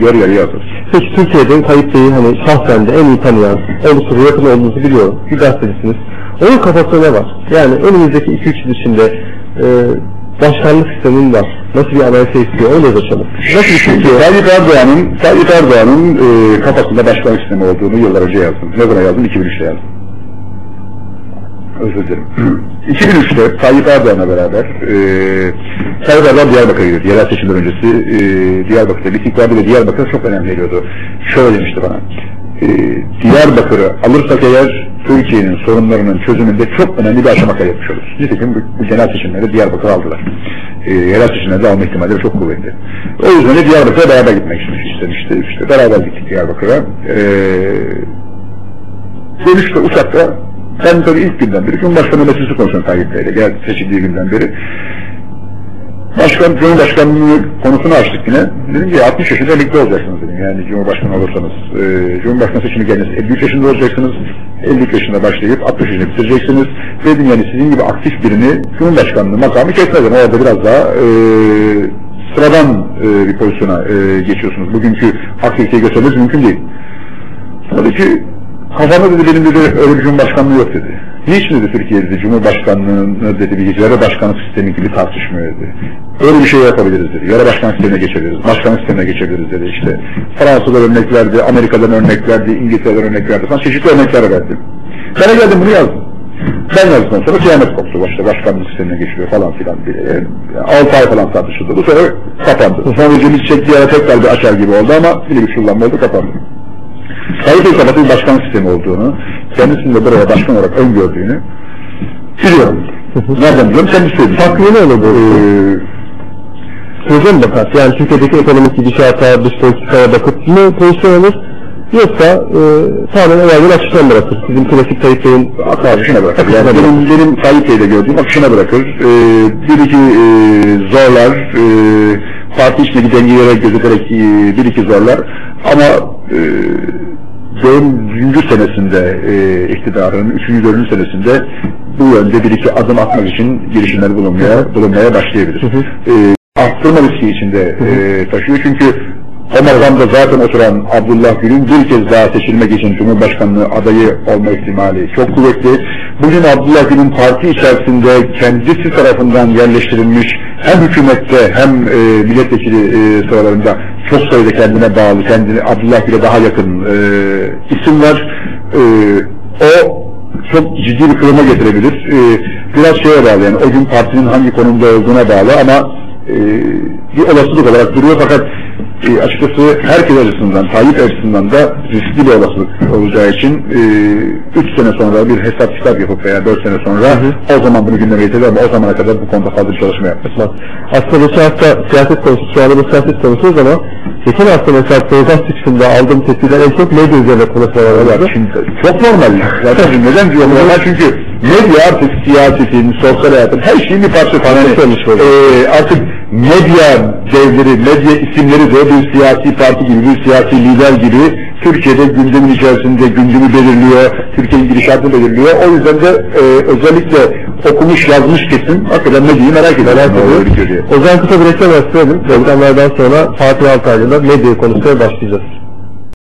yarıya azalır. Peki Türkiye'de Tayyip Bey'i hani şahsen de en iyi tanıyan, oldukça da yakın olduğunuzu biliyorum. Bir gazetecisiniz. Onun kafasında ne var? Yani önümüzdeki 2-3 yıl içinde e, başkanlık sistemin var. Nasıl bir anayasa istiyor? Onu da yazışalım. Nasıl bir Şimdi Türkiye? Tayyip Erdoğan'ın Tayyip Erdoğan'ın e, kafasında başkanlık sistemi olduğunu yıllar önce yazdım. Ne zaman yazdım? 2003'te yazdım. Özür dilerim. 2003'te Tayyip Erdoğan'la beraber e, Tayyip Erdoğan Diyarbakır'a gidiyordu. Yerel seçimler öncesi e, Diyarbakır'da istikrarlı ve Diyarbakır çok önemli geliyordu. Şöyle demişti bana. E, Diyarbakır'ı alırsak eğer Türkiye'nin sorunlarının çözümünde çok önemli bir aşama kaydetmiş oluruz. Nitekim bu, bu genel seçimleri Diyarbakır aldılar. E, yerel seçimlerde alma ihtimalleri çok kuvvetli. O yüzden de Diyarbakır'a beraber gitmek istemişti. İşte beraber gittik Diyarbakır'a. E, Dönüşte uçakta ben tabii ilk günden beri Cumhurbaşkanı meselesi konuşuyorum Tayyip Bey'le. Geldi seçildiği günden beri. Başkan, Cumhurbaşkanlığı konusunu açtık yine. Dedim ki 60 yaşında emekli olacaksınız dedim. Yani Cumhurbaşkanı olursanız. E, Cumhurbaşkanı seçimi geliniz 53 yaşında olacaksınız. 53 yaşında başlayıp 60 yaşında bitireceksiniz. Dedim yani sizin gibi aktif birini Cumhurbaşkanlığı makamı kesmeden orada biraz daha e, sıradan e, bir pozisyona e, geçiyorsunuz. Bugünkü aktiviteyi göstermeniz mümkün değil. Tabii ki kafamda dedi benim dedi öyle bir cumhurbaşkanlığı yok dedi. Niçin dedi Türkiye dedi Cumhurbaşkanlığını dedi yara başkanlık sistemi gibi tartışmıyor dedi. Öyle bir şey yapabiliriz dedi. Yara başkanlık sistemine geçebiliriz. Başkanlık sistemine geçebiliriz dedi işte. Fransa'dan örnek verdi, Amerika'dan örnek verdi, İngiltere'den örnek verdi falan çeşitli örnekler verdi. Ben geldim bunu yazdım. Ben yazdıktan sonra kıyamet koptu başta başkanlık sistemine geçiyor falan filan diye. Yani 6 ay falan tartışıldı. Bu sefer kapandı. Sonra çektiği ara tekrar bir açar gibi oldu ama bir şullanma oldu kapandı. Bey Kabat'ın başkan sistemi olduğunu, kendisinin de buraya başkan olarak öngördüğünü biliyorum. Nereden biliyorum? Sen bir söyledin. Takvimi öyle bu. Ee, bakar? Yani Türkiye'deki ekonomik gidişata, dış politikaya bakıp mı pozisyon alır? Yoksa e, tamamen evvelden akıştan bırakır. Bizim klasik Tayyip Bey'in akışına bırakır. akışına Yani benim, benim Tayyip Bey'de gördüğüm akışına bırakır. Ee, bir iki e, zorlar, e, parti içindeki dengelere gözeterek e, bir iki zorlar. Ama e, dördüncü senesinde e, iktidarın, üçüncü, dördüncü senesinde bu yönde bir iki adım atmak için girişimler bulunmaya, bulunmaya başlayabilir. E, arttırma riski içinde e, taşıyor çünkü makamda zaten oturan Abdullah Gül'ün bir kez daha seçilmek için Cumhurbaşkanlığı adayı olma ihtimali çok kuvvetli. Bugün Abdullah Gül'ün parti içerisinde kendisi tarafından yerleştirilmiş hem hükümette hem e, milletvekili e, sıralarında çok sayıda kendine bağlı, kendine Abdullah Gül'e daha yakın e, isim var. E, o çok ciddi bir kırılma getirebilir. E, biraz şeye bağlı yani o gün partinin hangi konumda olduğuna bağlı ama e, bir olasılık olarak duruyor fakat e, açıkçası herkes açısından, Tayyip açısından da riskli bir olasılık olacağı için 3 sene sonra bir hesap kitap yapıp veya 4 sene sonra o zaman bunu gündeme getirir ama o zamana kadar bu konuda fazla bir çalışma yapmaz. Aslında geçen hafta siyaset konusu, şu anda siyaset konuşuyoruz ama geçen hafta mesela Program çıkışında aldığım tepkiler en çok medya üzerine vardı. şimdi çok normal. Zaten neden diyor normal? Çünkü medya artık siyasetin, sosyal hayatın her şeyin bir parçası. Yani, Konuşmuş böyle. e, artık medya devleri, medya isimleri de bir siyasi parti gibi, bir siyasi lider gibi Türkiye'de gündemin içerisinde gündemi belirliyor, Türkiye'nin gidişatını belirliyor. O yüzden de e, özellikle okumuş yazmış kesim hakikaten medyayı merak ediyor. Merak ediyor. O zaman kısa bir reklam arası verelim. Reklamlardan sonra Fatih Altaylı'yla medya konuşmaya başlayacağız.